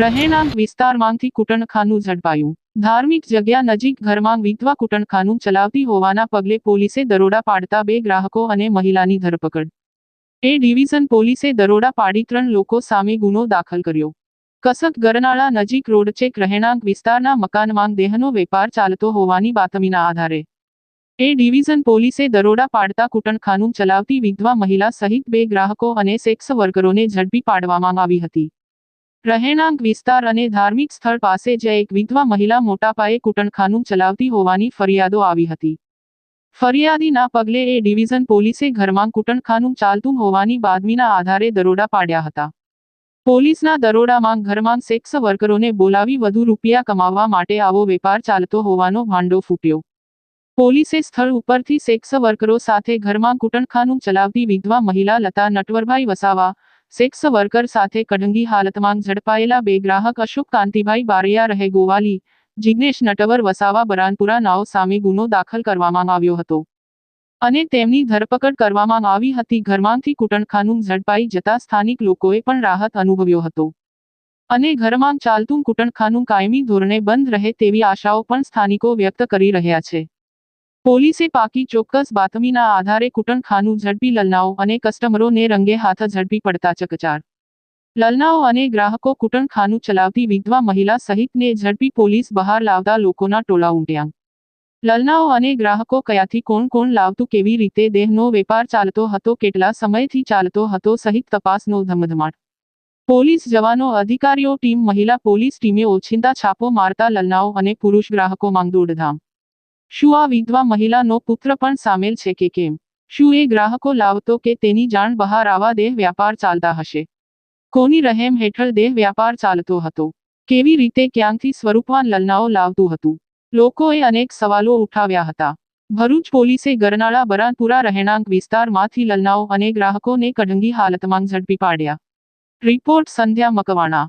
રહેણાંક વિસ્તારમાંથી કુટણખાનું ઝડપાયું. ધાર્મિક જગ્યા નજીક ઘરમાં વિધવા કુટણખાનું ચલાવતી હોવાના પગલે પોલીસે દરોડા પાડતા બે ગ્રાહકો અને મહિલાની ધરપકડ. એ ડિવિઝન પોલીસે દરોડા પાડી ત્રણ લોકો સામે ગુનો દાખલ કર્યો. કસક ગરનાળા નજીક રોડચેક રહેણાંક વિસ્તારના મકાનમાં દેહનો વેપાર ચાલતો હોવાની બાતમીના આધારે. એ ડિવિઝન પોલીસે દરોડા પાડતા કુટણખાનું ચલાવતી વિધવા મહિલા સહિત બે ગ્રાહકો અને સેક્સ વર્કરોને ઝડપી પાડવામાં આવી હતી. રહેણાંક વિસ્તાર અને ધાર્મિક સ્થળ પાસે જ એક વિધવા મહિલા મોટા પાયે કૂટણખાનું ચલાવતી હોવાની ફરિયાદો આવી હતી. ફરિયાદીના પગલે એ ડિવિઝન પોલીસે ઘરમાં કુટણખાનું ચાલતું હોવાની બાદમીના આધારે દરોડા પાડ્યા હતા. પોલીસના દરોડામાં ઘરમાં સેક્સ વર્કરોને બોલાવી વધુ રૂપિયા કમાવવા માટે આવો વેપાર ચાલતો હોવાનો ભાંડો ફૂટ્યો. પોલીસે સ્થળ ઉપરથી સેક્સ વર્કરો સાથે ઘરમાં કૂટણખાનું ચલાવતી વિધવા મહિલા લતા નટવરભાઈ વસાવા સેક્સ વર્કર સાથે કડંગી હાલતમાં ઝડપાયેલા બે ગ્રાહક અશોક કાંતિભાઈ બારૈયા રહે ગોવાલી, જિગ્નેશ નટવર વસાવા બરાનપુરા નાવ સામે ગુનો દાખલ કરવામાં આવ્યો હતો. અને તેમની ધરપકડ કરવામાં આવી હતી. ઘરમાંથી કૂટણખાનું ઝડપાઈ જતા સ્થાનિક લોકોએ પણ રાહત અનુભવ્યો હતો. અને ઘરમાં ચાલતું કૂટણખાનું કાયમી ધોરણે બંધ રહે તેવી આશાઓ પણ સ્થાનિકો વ્યક્ત કરી રહ્યા છે. પોલીસે પાકી ચોક્કસ બાતમીના આધારે કૂટણખાનું ઝડપી લલનાઓ અને કસ્ટમરોને રંગે હાથ ઝડપી પડતા ચકચાર. લલનાઓ અને ગ્રાહકો કૂટણખાનું ચલાવતી વિધવા મહિલા સહિતને ઝડપી પોલીસ બહાર લાવતા લોકોના ટોળા ઉમટ્યા. લલનાઓ અને ગ્રાહકો કયાથી કોણ કોણ લાવતું કેવી રીતે દેહનો વેપાર ચાલતો હતો, કેટલા સમયથી ચાલતો હતો સહિત તપાસનો ધમધમાટ. પોલીસ જવાનો અધિકારીઓ ટીમ મહિલા પોલીસ ટીમે ઓછિંતા છાપો મારતા લલનાઓ અને પુરુષ ગ્રાહકો માંગ દોડધામ શું આ વિધવા મહિલાનો પુત્ર પણ સામેલ છે કે કેમ? શું એ ગ્રાહકો લાવતો કે તેની જાણ બહાર આવા દેહ વ્યાપાર ચાલતા હશે? કોની રહેમ હેઠળ દેહ વ્યાપાર ચાલતો હતો? કેવી રીતે ક્યાંથી સ્વરૂપવાન લલનાઓ લાવતું હતું? લોકોએ અનેક સવાલો ઉઠાવ્યા હતા. ભરૂચ પોલીસે ગરનાળા બરાનપુરા રહેણાંક વિસ્તારમાંથી લલનાઓ અને ગ્રાહકોને કઢંગી હાલતમાં ઝડપી પાડ્યા. રિપોર્ટ સંધ્યા મકવાણા.